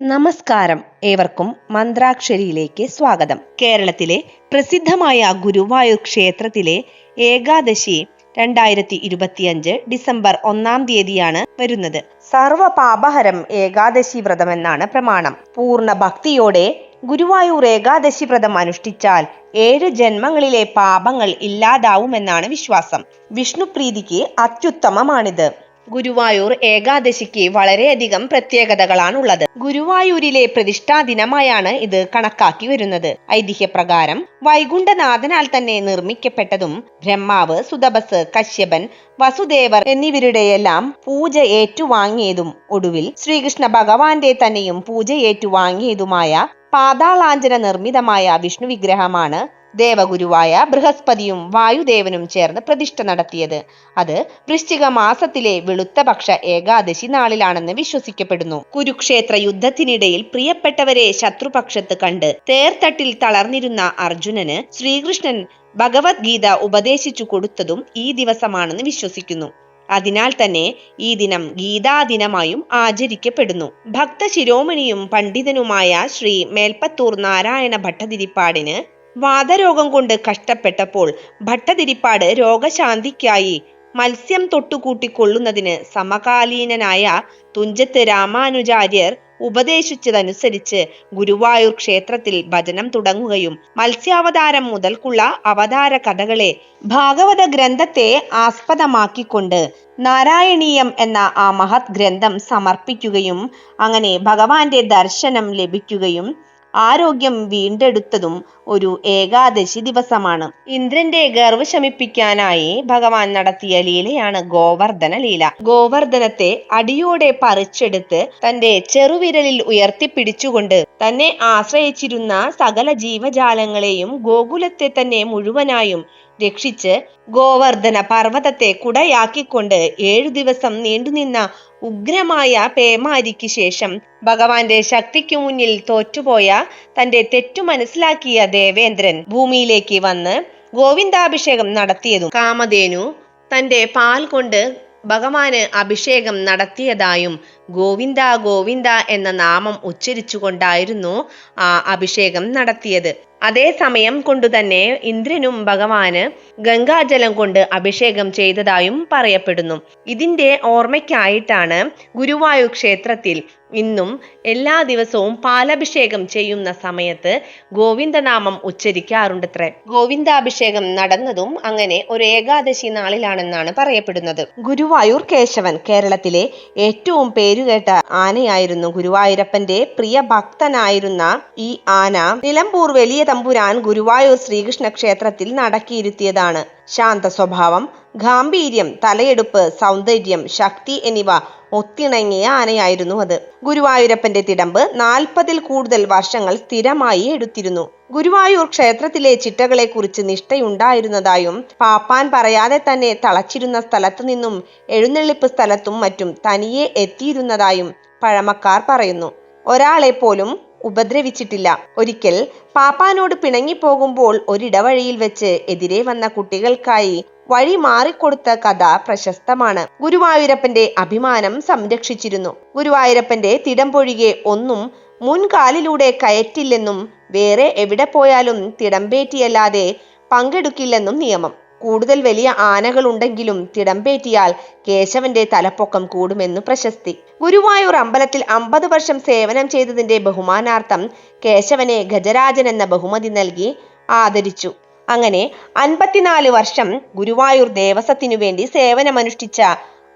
നമസ്കാരം. ഏവർക്കും മന്ത്രാക്ഷരിയിലേക്ക് സ്വാഗതം. കേരളത്തിലെ പ്രസിദ്ധമായ ഗുരുവായൂർ ക്ഷേത്രത്തിലെ ഏകാദശി രണ്ടായിരത്തി ഇരുപത്തിയഞ്ച് ഡിസംബർ ഒന്നാം തീയതിയാണ് വരുന്നത്. സർവ പാപഹരം ഏകാദശി വ്രതം എന്നാണ് പ്രമാണം. പൂർണ ഭക്തിയോടെ ഗുരുവായൂർ ഏകാദശി വ്രതം അനുഷ്ഠിച്ചാൽ ഏഴ് ജന്മങ്ങളിലെ പാപങ്ങൾ ഇല്ലാതാവുമെന്നാണ് വിശ്വാസം. വിഷ്ണുപ്രീതിക്ക് അത്യുത്തമമാണിത്. ഗുരുവായൂർ ഏകാദശിക്ക് വളരെയധികം പ്രത്യേകതകളാണുള്ളത്. ഗുരുവായൂരിലെ പ്രതിഷ്ഠാ ദിനമായാണ് ഇത് കണക്കാക്കി വരുന്നത്. ഐതിഹ്യപ്രകാരം വൈകുണ്ഠനാഥനാൽ തന്നെ നിർമ്മിക്കപ്പെട്ടതും ബ്രഹ്മാവ് സുതപസ് കശ്യപൻ വസുദേവർ എന്നിവരുടെയെല്ലാം പൂജ ഏറ്റുവാങ്ങിയതും ഒടുവിൽ ശ്രീകൃഷ്ണ ഭഗവാന്റെ തന്നെയും പൂജ ഏറ്റുവാങ്ങിയതുമായ പാതാളാഞ്ജന നിർമ്മിതമായ വിഷ്ണു വിഗ്രഹമാണ് ദേവഗുരുവായ ബൃഹസ്പതിയും വായുദേവനും ചേർന്ന് പ്രതിഷ്ഠ നടത്തിയത്. അത് വൃശ്ചിക മാസത്തിലെ വെളുത്തപക്ഷ ഏകാദശി നാളിലാണെന്ന് വിശ്വസിക്കപ്പെടുന്നു. കുരുക്ഷേത്ര യുദ്ധത്തിനിടയിൽ പ്രിയപ്പെട്ടവരെ ശത്രുപക്ഷത്ത് കണ്ട് തേർത്തട്ടിൽ തളർന്നിരുന്ന അർജുനന് ശ്രീകൃഷ്ണൻ ഭഗവത്ഗീത ഉപദേശിച്ചു കൊടുത്തതും ഈ ദിവസമാണെന്ന് വിശ്വസിക്കുന്നു. അതിനാൽ തന്നെ ഈ ദിനം ഗീതാദിനമായും ആചരിക്കപ്പെടുന്നു. ഭക്ത ശിരോമണിയും പണ്ഡിതനുമായ ശ്രീ മേൽപ്പത്തൂർ നാരായണ ഭട്ടതിരിപ്പാടിന് വാതരോഗം കൊണ്ട് കഷ്ടപ്പെട്ടപ്പോൾ ഭട്ടതിരിപ്പാട് രോഗശാന്തിക്കായി മത്സ്യം തൊട്ടുകൂട്ടിക്കൊള്ളുന്നതിന് സമകാലീനനായ തുഞ്ചത്ത് രാമാനുജാര്യർ ഉപദേശിച്ചതനുസരിച്ച് ഗുരുവായൂർ ക്ഷേത്രത്തിൽ ഭജനം തുടങ്ങുകയും മത്സ്യാവതാരം മുതൽക്കുള്ള അവതാര കഥകളെ ഭാഗവത ഗ്രന്ഥത്തെ ആസ്പദമാക്കിക്കൊണ്ട് നാരായണീയം എന്ന ആ മഹത് ഗ്രന്ഥം സമർപ്പിക്കുകയും അങ്ങനെ ഭഗവാന്റെ ദർശനം ലഭിക്കുകയും ആരോഗ്യം വീണ്ടെടുത്തതും ഒരു ഏകാദശി ദിവസമാണ്. ഇന്ദ്രന്റെ ഗർവ് ശമിപ്പിക്കാനായി ഭഗവാൻ നടത്തിയ ലീലയാണ് ഗോവർദ്ധന ലീല. ഗോവർദ്ധനത്തെ അടിയോടെ പറിച്ചെടുത്ത് തന്റെ ചെറുവിരലിൽ ഉയർത്തിപ്പിടിച്ചുകൊണ്ട് തന്നെ ആശ്രയിച്ചിരുന്ന സകല ജീവജാലങ്ങളെയും ഗോകുലത്തെ തന്നെ മുഴുവനായും രക്ഷിച്ച് ഗോവർദ്ധന പർവതത്തെ കുടയാക്കിക്കൊണ്ട് ഏഴു ദിവസം നീണ്ടുനിന്ന ഉഗ്രമായ പേമാരിക്ക് ശേഷം ഭഗവാന്റെ ശക്തിക്കു മുന്നിൽ തോറ്റുപോയ തന്റെ തെറ്റു മനസ്സിലാക്കിയ ദേവേന്ദ്രൻ ഭൂമിയിലേക്ക് വന്ന് ഗോവിന്ദാഭിഷേകം നടത്തിയതും കാമധേനു തന്റെ പാൽ കൊണ്ട് ഭഗവാന് അഭിഷേകം നടത്തിയതായും ഗോവിന്ദ ഗോവിന്ദ എന്ന നാമം ഉച്ചരിച്ചുകൊണ്ടായിരുന്നു ആ അഭിഷേകം നടത്തിയത്. അതേ സമയം കൊണ്ടുതന്നെ ഇന്ദ്രനും ഭഗവാന് ഗംഗാജലം കൊണ്ട് അഭിഷേകം ചെയ്തതായും പറയപ്പെടുന്നു. ഇതിന്റെ ഓർമ്മയ്ക്കായിട്ടാണ് ഗുരുവായൂർ ക്ഷേത്രത്തിൽ ഇന്നും എല്ലാ ദിവസവും പാലഭിഷേകം ചെയ്യുന്ന സമയത്ത് ഗോവിന്ദനാമം ഉച്ചരിക്കാറുണ്ടത്രേ. ഗോവിന്ദാഭിഷേകം നടന്നതും അങ്ങനെ ഒരു ഏകാദശി നാളിലാണെന്നാണ് പറയപ്പെടുന്നത്. ഗുരുവായൂർ കേശവൻ കേരളത്തിലെ ഏറ്റവും പേരുകേട്ട ആനയായിരുന്നു ഗുരുവായൂരപ്പന്റെ പ്രിയ ഭക്തനായിരുന്ന ഈ ആന. നിലമ്പൂർ വലിയ തമ്പുരാൻ ഗുരുവായൂർ ശ്രീകൃഷ്ണ ക്ഷേത്രത്തിൽ നടക്കിയിരുത്തിയതാണ്. ശാന്ത സ്വഭാവം ഗാംഭീര്യം തലയെടുപ്പ് സൗന്ദര്യം ശക്തി എന്നിവ ഒത്തിണങ്ങിയ ആനയായിരുന്നു അത്. ഗുരുവായൂരപ്പന്റെ തിടമ്പ് നാൽപ്പതിൽ കൂടുതൽ വർഷങ്ങൾ സ്ഥിരമായി എടുത്തിരുന്നു. ഗുരുവായൂർ ക്ഷേത്രത്തിലെ ചിട്ടകളെ കുറിച്ച് നിഷ്ഠയുണ്ടായിരുന്നതായും പാപ്പാൻ പറയാതെ തന്നെ തളച്ചിരുന്ന സ്ഥലത്തു നിന്നും എഴുന്നള്ളിപ്പ് സ്ഥലത്തും മറ്റും തനിയെ എത്തിയിരുന്നതായും പഴമക്കാർ പറയുന്നു. ഒരാളെ പോലും ഉപദ്രവിച്ചിട്ടില്ല. ഒരിക്കൽ പാപ്പാനോട് പിണങ്ങിപ്പോകുമ്പോൾ ഒരിടവഴിയിൽ വെച്ച് എതിരെ വന്ന കുട്ടികൾക്കായി വഴി മാറിക്കൊടുത്ത കഥ പ്രശസ്തമാണ്. ഗുരുവായൂരപ്പന്റെ അഭിമാനം സംരക്ഷിച്ചിരുന്നു. ഗുരുവായൂരപ്പന്റെ തിടമ്പൊഴികെ ഒന്നും മുൻകാലിലൂടെ കയറ്റില്ലെന്നും വേറെ എവിടെ പോയാലും തിടമ്പേറ്റിയല്ലാതെ പങ്കെടുക്കില്ലെന്നും നിയമം. കൂടുതൽ വലിയ ആനകൾ ഉണ്ടെങ്കിലും തിടമ്പേറ്റിയാൽ കേശവന്റെ തലപ്പൊക്കം കൂടുമെന്നു പ്രശസ്തി. ഗുരുവായൂർ അമ്പലത്തിൽ അമ്പത് വർഷം സേവനം ചെയ്തതിന്റെ ബഹുമാനാർത്ഥം കേശവനെ ഗജരാജൻ എന്ന ബഹുമതി നൽകി ആദരിച്ചു. അങ്ങനെ അൻപത്തിനാല് വർഷം ഗുരുവായൂർ ദേവസ്വത്തിനു വേണ്ടി സേവനമനുഷ്ഠിച്ച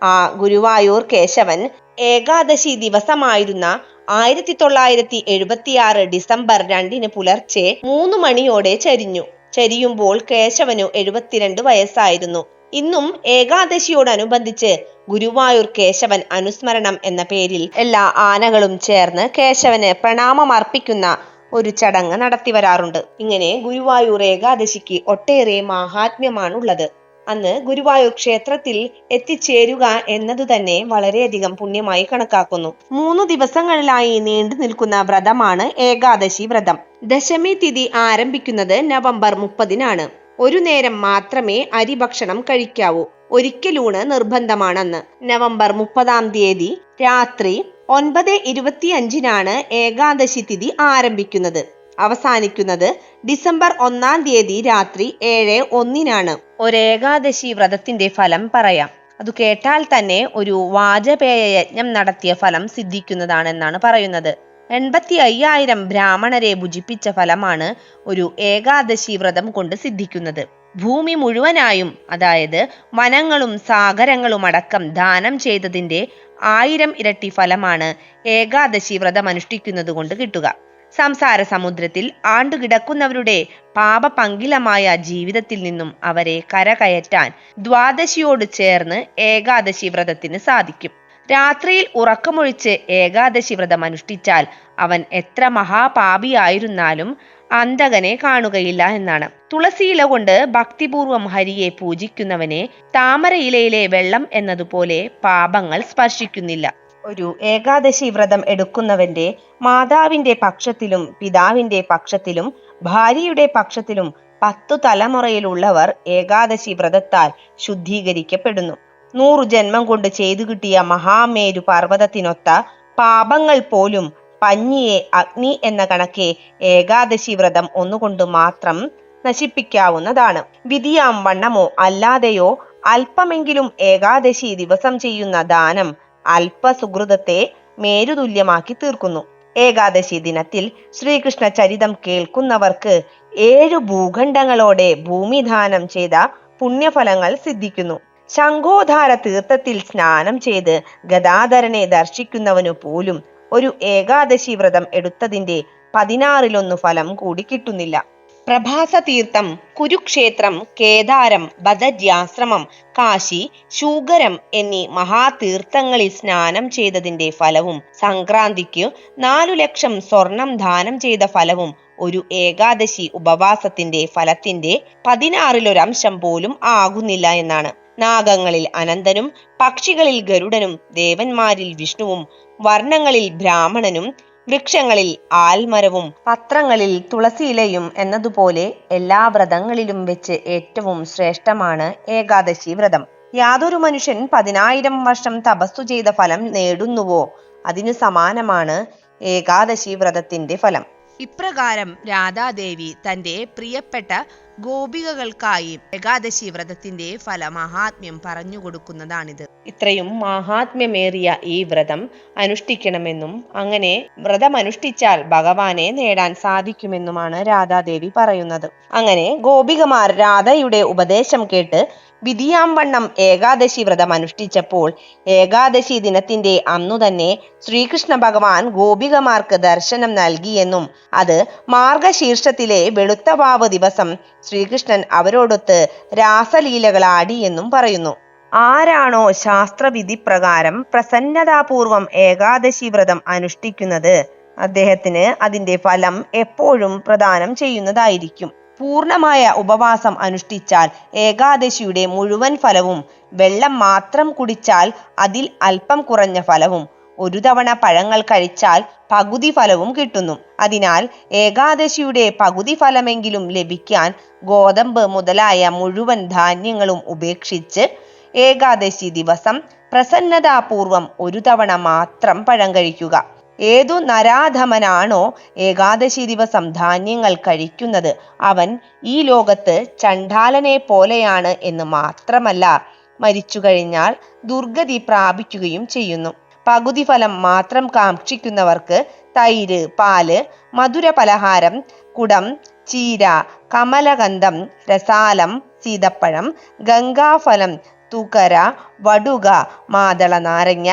ആ ഗുരുവായൂർ കേശവൻ ഏകാദശി ദിവസമായിരുന്ന ആയിരത്തി തൊള്ളായിരത്തി എഴുപത്തിയാറ് ഡിസംബർ രണ്ടിന് പുലർച്ചെ മൂന്ന് മണിയോടെ ചരിഞ്ഞു. ചരിയുമ്പോൾ കേശവനു എഴുപത്തിരണ്ട് വയസ്സായിരുന്നു. ഇന്നും ഏകാദശിയോടനുബന്ധിച്ച് ഗുരുവായൂർ കേശവൻ അനുസ്മരണം എന്ന പേരിൽ എല്ലാ ആനകളും ചേർന്ന് കേശവന് പ്രണാമം അർപ്പിക്കുന്ന ഒരു ചടങ്ങ് നടത്തി വരാറുണ്ട്. ഇങ്ങനെ ഗുരുവായൂർ ഏകാദശിക്ക് ഒട്ടേറെ മാഹാത്മ്യമാണുള്ളത്. അന്ന് ഗുരുവായൂർ ക്ഷേത്രത്തിൽ എത്തിച്ചേരുക എന്നത് തന്നെ വളരെയധികം പുണ്യമായി കണക്കാക്കുന്നു. മൂന്ന് ദിവസങ്ങളിലായി നീണ്ടു നിൽക്കുന്ന വ്രതമാണ് ഏകാദശി വ്രതം. ദശമി തിഥി ആരംഭിക്കുന്നത് നവംബർ മുപ്പതിനാണ്. ഒരു നേരം മാത്രമേ അരി ഭക്ഷണം കഴിക്കാവൂ. ഒരിക്കലൂണ് നിർബന്ധമാണെന്ന്. നവംബർ മുപ്പതാം തീയതി രാത്രി ഒൻപത് ഇരുപത്തിയഞ്ചിനാണ് ഏകാദശി തിഥി ആരംഭിക്കുന്നത്. അവസാനിക്കുന്നത് ഡിസംബർ ഒന്നാം തീയതി രാത്രി ഏഴ് ഒന്നിനാണ്. ഒരേകാദശി വ്രതത്തിന്റെ ഫലം പറയാം. അത് കേട്ടാൽ തന്നെ ഒരു വാജപേയ യജ്ഞം നടത്തിയ ഫലം സിദ്ധിക്കുന്നതാണെന്നാണ് പറയുന്നത്. എൺപത്തി അയ്യായിരം ബ്രാഹ്മണരെ ഭുജിപ്പിച്ച ഫലമാണ് ഒരു ഏകാദശി വ്രതം കൊണ്ട് സിദ്ധിക്കുന്നത്. ഭൂമി മുഴുവനായും അതായത് വനങ്ങളും സാഗരങ്ങളും അടക്കം ദാനം ചെയ്തതിന്റെ ആയിരം ഇരട്ടി ഫലമാണ് ഏകാദശി വ്രതം അനുഷ്ഠിക്കുന്നത് കൊണ്ട് കിട്ടുക. സംസാര സമുദ്രത്തിൽ ആണ്ടുകിടക്കുന്നവരുടെ പാപപങ്കിലമായ ജീവിതത്തിൽ നിന്നും അവരെ കരകയറ്റാൻ ദ്വാദശിയോട് ചേർന്ന് ഏകാദശി വ്രതത്തിന് സാധിക്കും. രാത്രിയിൽ ഉറക്കമൊഴിച്ച് ഏകാദശി വ്രതം അനുഷ്ഠിച്ചാൽ അവൻ എത്ര മഹാപാപിയായിരുന്നാലും അന്തകനെ കാണുകയില്ല എന്നാണ്. തുളസിയില കൊണ്ട് ഭക്തിപൂർവം ഹരിയെ പൂജിക്കുന്നവനെ താമര ഇലയിലെ വെള്ളം എന്നതുപോലെ പാപങ്ങൾ സ്പർശിക്കുന്നില്ല. ഒരു ഏകാദശി വ്രതം എടുക്കുന്നവന്റെ മാതാവിന്റെ പക്ഷത്തിലും പിതാവിന്റെ പക്ഷത്തിലും ഭാര്യയുടെ പക്ഷത്തിലും പത്തു തലമുറയിലുള്ളവർ ഏകാദശി വ്രതത്താൽ ശുദ്ധീകരിക്കപ്പെടുന്നു. നൂറു ജന്മം കൊണ്ട് ചെയ്തു കിട്ടിയ മഹാമേരു പർവതത്തിനൊത്ത പാപങ്ങൾ പോലും പഞ്ഞിയെ അഗ്നി എന്ന കണക്കെ ഏകാദശി വ്രതം ഒന്നുകൊണ്ട് മാത്രം നശിപ്പിക്കാവുന്നതാണ്. വിധിയാം വണ്ണമോ അല്ലാതെയോ അല്പമെങ്കിലും ഏകാദശി ദിവസം ചെയ്യുന്ന ദാനം അല്പസുഹൃതത്തെ മേരുതുല്യമാക്കി തീർക്കുന്നു. ഏകാദശി ദിനത്തിൽ ശ്രീകൃഷ്ണ ചരിതം കേൾക്കുന്നവർക്ക് ഏഴു ഭൂഖണ്ഡങ്ങളോടെ ഭൂമിദാനം ചെയ്ത പുണ്യഫലങ്ങൾ സിദ്ധിക്കുന്നു. ശംഖോധാര തീർത്ഥത്തിൽ സ്നാനം ചെയ്ത് ഗദാധരനെ ദർശിക്കുന്നവനു പോലും ഒരു ഏകാദശി വ്രതം എടുത്തതിന്റെ പതിനാറിലൊന്നു ഫലം കൂടി കിട്ടുന്നില്ല. പ്രഭാസ തീർത്ഥം കുരുക്ഷേത്രം കേദാരം ബദര്യാശ്രമം കാശി ശൂഗരം എന്നീ മഹാതീർത്ഥങ്ങളിൽ സ്നാനം ചെയ്തതിന്റെ ഫലവും സംക്രാന്തിക്ക് നാലു ലക്ഷം സ്വർണം ദാനം ചെയ്ത ഫലവും ഒരു ഏകാദശി ഉപവാസത്തിന്റെ ഫലത്തിന്റെ പതിനാറിലൊരംശം പോലും ആകുന്നില്ല എന്നാണ്. നാഗങ്ങളിൽ അനന്തനും പക്ഷികളിൽ ഗരുഡനും ദേവന്മാരിൽ വിഷ്ണുവും വർണങ്ങളിൽ ബ്രാഹ്മണനും വൃക്ഷങ്ങളിൽ ആൽമരവും പത്രങ്ങളിൽ തുളസിയിലയും എന്നതുപോലെ എല്ലാ വ്രതങ്ങളിലും വെച്ച് ഏറ്റവും ശ്രേഷ്ഠമാണ് ഏകാദശി വ്രതം. യാതൊരു മനുഷ്യൻ പതിനായിരം വർഷം തപസ്സു ചെയ്ത ഫലം നേടുന്നുവോ അതിനു സമാനമാണ് ഏകാദശി വ്രതത്തിന്റെ ഫലം. ഇപ്രകാരം രാധാദേവി തന്റെ പ്രിയപ്പെട്ട ഗോപികകൾക്കായി ഏകാദശി വ്രതത്തിന്റെ ഫലമഹാത്മ്യം പറഞ്ഞു കൊടുക്കുന്നതാണിത്. ഇത്രയും മഹാത്മ്യമേറിയ ഈ വ്രതം അനുഷ്ഠിക്കണമെന്നും അങ്ങനെ വ്രതം അനുഷ്ഠിച്ചാൽ ഭഗവാനെ നേടാൻ സാധിക്കുമെന്നുമാണ് രാധാദേവി പറയുന്നത്. അങ്ങനെ ഗോപികമാർ രാധയുടെ ഉപദേശം കേട്ട് വിധിയാംവണ്ണം ഏകാദശി വ്രതം അനുഷ്ഠിച്ചപ്പോൾ ഏകാദശി ദിനത്തിന്റെ അന്നു തന്നെ ശ്രീകൃഷ്ണ ഭഗവാൻ ഗോപികമാർക്ക് ദർശനം നൽകിയെന്നും അത് മാർഗശീർഷത്തിലെ വെളുത്തവാവ് ദിവസം ശ്രീകൃഷ്ണൻ അവരോടൊത്ത് രാസലീലകളാടി എന്നും പറയുന്നു. ആരാണോ ശാസ്ത്രവിധി പ്രകാരം പ്രസന്നതാപൂർവം ഏകാദശി വ്രതം അനുഷ്ഠിക്കുന്നത് അദ്ദേഹത്തിന് അതിന്റെ ഫലം എപ്പോഴും പ്രദാനം ചെയ്യുന്നതായിരിക്കും. പൂർണമായ ഉപവാസം അനുഷ്ഠിച്ചാൽ ഏകാദശിയുടെ മുഴുവൻ ഫലവും വെള്ളം മാത്രം കുടിച്ചാൽ അതിൽ അല്പം കുറഞ്ഞ ഫലവും ഒരു തവണ പഴങ്ങൾ കഴിച്ചാൽ പകുതി ഫലവും കിട്ടുന്നു. അതിനാൽ ഏകാദശിയുടെ പകുതി ഫലമെങ്കിലും ലഭിക്കാൻ ഗോതമ്പ് മുതലായ മുഴുവൻ ധാന്യങ്ങളും ഉപേക്ഷിച്ച് ഏകാദശി ദിവസം പ്രസന്നതാപൂർവം ഒരു തവണ മാത്രം പഴം കഴിക്കുക. ഏതു നരാധമനാണോ ഏകാദശി ദിവസം ധാന്യങ്ങൾ കഴിക്കുന്നത് അവൻ ഈ ലോകത്ത് ചണ്ഡാലനെ പോലെയാണ് എന്ന് മാത്രമല്ല മരിച്ചു കഴിഞ്ഞാൽ ദുർഗതി പ്രാപിക്കുകയും ചെയ്യുന്നു. പകുതി ഫലം മാത്രം കാക്ഷിക്കുന്നവർക്ക് തൈര് പാൽ മധുര പലഹാരം കുടം ചീര കമലകന്ധം രസാലം സീതപ്പഴം ഗംഗാഫലം തുകര വടുക മാതള നാരങ്ങ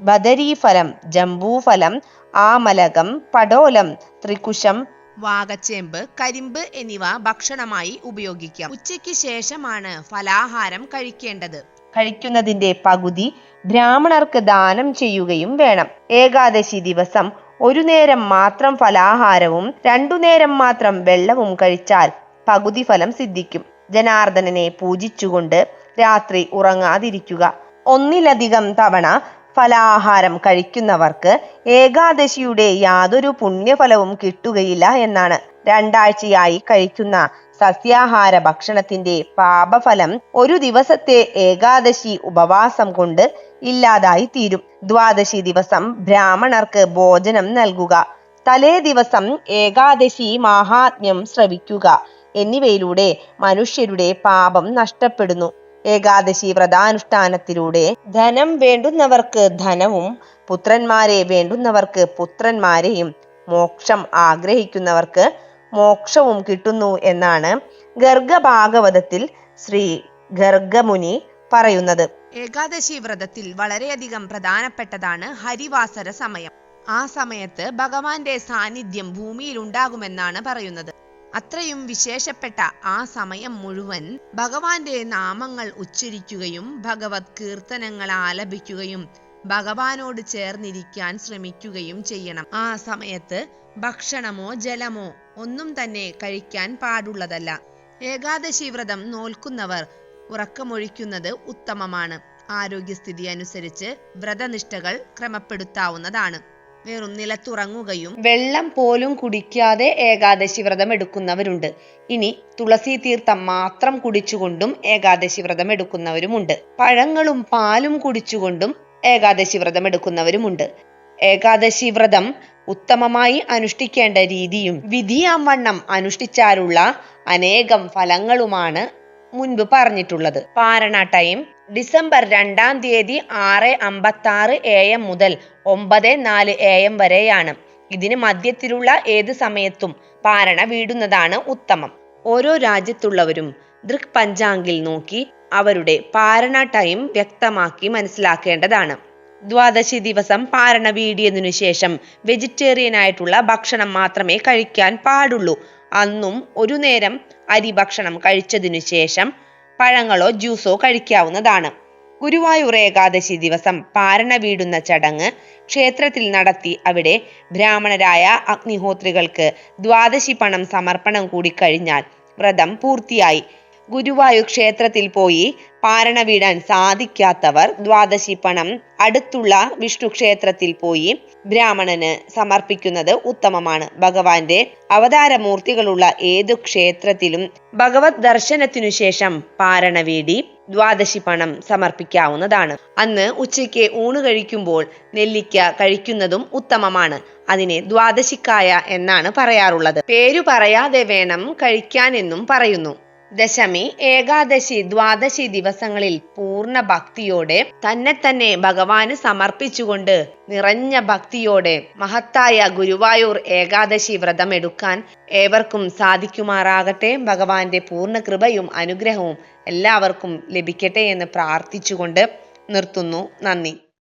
ബദരീഫലം ജംബൂഫലം ആമലകം പടോലം ത്രികുശം വാകച്ചേമ്പ് കരിമ്പ് എന്നിവ ഭക്ഷണമായി ഉപയോഗിക്കാം. ഉച്ചയ്ക്ക് ശേഷമാണ് ഫലാഹാരം കഴിക്കേണ്ടത്. കഴിക്കുന്നതിന്റെ പകുതി ബ്രാഹ്മണർക്ക് ദാനം ചെയ്യുകയും വേണം. ഏകാദശി ദിവസം ഒരു നേരം മാത്രം ഫലാഹാരവും രണ്ടു നേരം മാത്രം വെള്ളവും കഴിച്ചാൽ പകുതി ഫലം സിദ്ധിക്കും. ജനാർദ്ദനനെ പൂജിച്ചുകൊണ്ട് രാത്രി ഉറങ്ങാതിരിക്കുക. ഒന്നിലധികം തവണ ഫലാഹാരം കഴിക്കുന്നവർക്ക് ഏകാദശിയുടെ യാതൊരു പുണ്യഫലവും കിട്ടുകയില്ല എന്നാണ്. രണ്ടാഴ്ചയായി കഴിക്കുന്ന സസ്യാഹാര ഭക്ഷണത്തിന്റെ പാപഫലം ഒരു ദിവസത്തെ ഏകാദശി ഉപവാസം കൊണ്ട് ഇല്ലാതായി തീരും. ദ്വാദശി ദിവസം ബ്രാഹ്മണർക്ക് ഭോജനം നൽകുക. തലേ ദിവസം ഏകാദശി മാഹാത്മ്യം ശ്രവിക്കുക. എന്നിവയിലൂടെ മനുഷ്യരുടെ പാപം നഷ്ടപ്പെടുന്നു. ഏകാദശി വ്രതാനുഷ്ഠാനത്തിലൂടെ ധനം വേണ്ടുന്നവർക്ക് ധനവും പുത്രന്മാരെ വേണ്ടുന്നവർക്ക് പുത്രന്മാരെയും മോക്ഷം ആഗ്രഹിക്കുന്നവർക്ക് മോക്ഷവും കിട്ടുന്നു എന്നാണ് ഗർഗഭാഗവതത്തിൽ ശ്രീ ഗർഗമുനി പറയുന്നത്. ഏകാദശി വ്രതത്തിൽ വളരെയധികം പ്രധാനപ്പെട്ടതാണ് ഹരിവാസര സമയം. ആ സമയത്ത് ഭഗവാന്റെ സാന്നിധ്യം ഭൂമിയിൽ ഉണ്ടാകുമെന്നാണ് പറയുന്നത്. അത്രയും വിശേഷപ്പെട്ട ആ സമയം മുഴുവൻ ഭഗവാന്റെ നാമങ്ങൾ ഉച്ചരിക്കുകയും ഭഗവത് കീർത്തനങ്ങൾ ആലപിക്കുകയും ഭഗവാനോട് ചേർന്നിരിക്കാൻ ശ്രമിക്കുകയും ചെയ്യണം. ആ സമയത്ത് ഭക്ഷണമോ ജലമോ ഒന്നും തന്നെ കഴിക്കാൻ പാടുള്ളതല്ല. ഏകാദശി വ്രതം നോൽക്കുന്നവർ ഉറക്കമൊഴിക്കുന്നത് ഉത്തമമാണ്. ആരോഗ്യസ്ഥിതി അനുസരിച്ച് വ്രതനിഷ്ഠകൾ ക്രമപ്പെടുത്താവുന്നതാണ്. വെറും നിലത്തുറങ്ങുകയും വെള്ളം പോലും കുടിക്കാതെ ഏകാദശി വ്രതം എടുക്കുന്നവരുണ്ട്. ഇനി തുളസി തീർത്ഥം മാത്രം കുടിച്ചുകൊണ്ടും ഏകാദശി വ്രതം എടുക്കുന്നവരുമുണ്ട്. പഴങ്ങളും പാലും കുടിച്ചുകൊണ്ടും ഏകാദശി വ്രതം എടുക്കുന്നവരുമുണ്ട്. ഏകാദശി വ്രതം ഉത്തമമായി അനുഷ്ഠിക്കേണ്ട രീതിയും വിധിയാം വണ്ണം അനുഷ്ഠിച്ചാലുള്ള അനേകം ഫലങ്ങളുമാണ് മുൻപ് പറഞ്ഞിട്ടുള്ളത്. പാരണ ടൈം ഡിസംബർ രണ്ടാം തീയതി ആറ് അമ്പത്തി ആറ് എ എം മുതൽ ഒമ്പത് നാല് എ എം വരെയാണ്. ഇതിന് മധ്യത്തിലുള്ള ഏത് സമയത്തും പാരണ വീടുന്നതാണ് ഉത്തമം. ഓരോ രാജ്യത്തുള്ളവരും ദൃക് പഞ്ചാംഗിൽ നോക്കി അവരുടെ പാരണ ടൈം വ്യക്തമാക്കി മനസ്സിലാക്കേണ്ടതാണ്. ദ്വാദശി ദിവസം പാരണ വീടിയതിനു ശേഷം വെജിറ്റേറിയൻ ആയിട്ടുള്ള ഭക്ഷണം മാത്രമേ കഴിക്കാൻ പാടുള്ളൂ. അന്നും ഒരു നേരം അരി ഭക്ഷണം കഴിച്ചതിനു ശേഷം പഴങ്ങളോ ജ്യൂസോ കഴിക്കാവുന്നതാണ്. ഗുരുവായൂർ ഏകാദശി ദിവസം പാരണ വീടുന്ന ചടങ്ങ് ക്ഷേത്രത്തിൽ നടത്തി അവിടെ ബ്രാഹ്മണരായ അഗ്നിഹോത്രികൾക്ക് ദ്വാദശി പണം സമർപ്പണം കൂടി കഴിഞ്ഞാൽ വ്രതം പൂർത്തിയായി. ഗുരുവായൂർ ക്ഷേത്രത്തിൽ പോയി പാരണ വീടാൻ സാധിക്കാത്തവർ ദ്വാദശി പണം അടുത്തുള്ള വിഷ്ണു ക്ഷേത്രത്തിൽ പോയി ബ്രാഹ്മണന് സമർപ്പിക്കുന്നത് ഉത്തമമാണ്. ഭഗവാന്റെ അവതാരമൂർത്തികളുള്ള ഏതു ക്ഷേത്രത്തിലും ഭഗവത് ദർശനത്തിനു ശേഷം പാരണ വീടി ദ്വാദശി പണം സമർപ്പിക്കാവുന്നതാണ്. അന്ന് ഉച്ചയ്ക്ക് ഊണ് കഴിക്കുമ്പോൾ നെല്ലിക്ക കഴിക്കുന്നതും ഉത്തമമാണ്. അതിനെ ദ്വാദശിക്കായ എന്നാണ് പറയാറുള്ളത്. പേരു പറയാതെ വേണം കഴിക്കാൻ എന്നും പറയുന്നു. ദശമി ഏകാദശി ദ്വാദശി ദിവസങ്ങളിൽ പൂർണ ഭക്തിയോടെ തന്നെ തന്നെ ഭഗവാന് സമർപ്പിച്ചുകൊണ്ട് നിറഞ്ഞ ഭക്തിയോടെ മഹത്തായ ഗുരുവായൂർ ഏകാദശി വ്രതം എടുക്കാൻ ഏവർക്കും സാധിക്കുമാറാകട്ടെ. ഭഗവാന്റെ പൂർണ കൃപയും അനുഗ്രഹവും എല്ലാവർക്കും ലഭിക്കട്ടെ എന്ന് പ്രാർത്ഥിച്ചുകൊണ്ട് നിർത്തുന്നു. നന്ദി.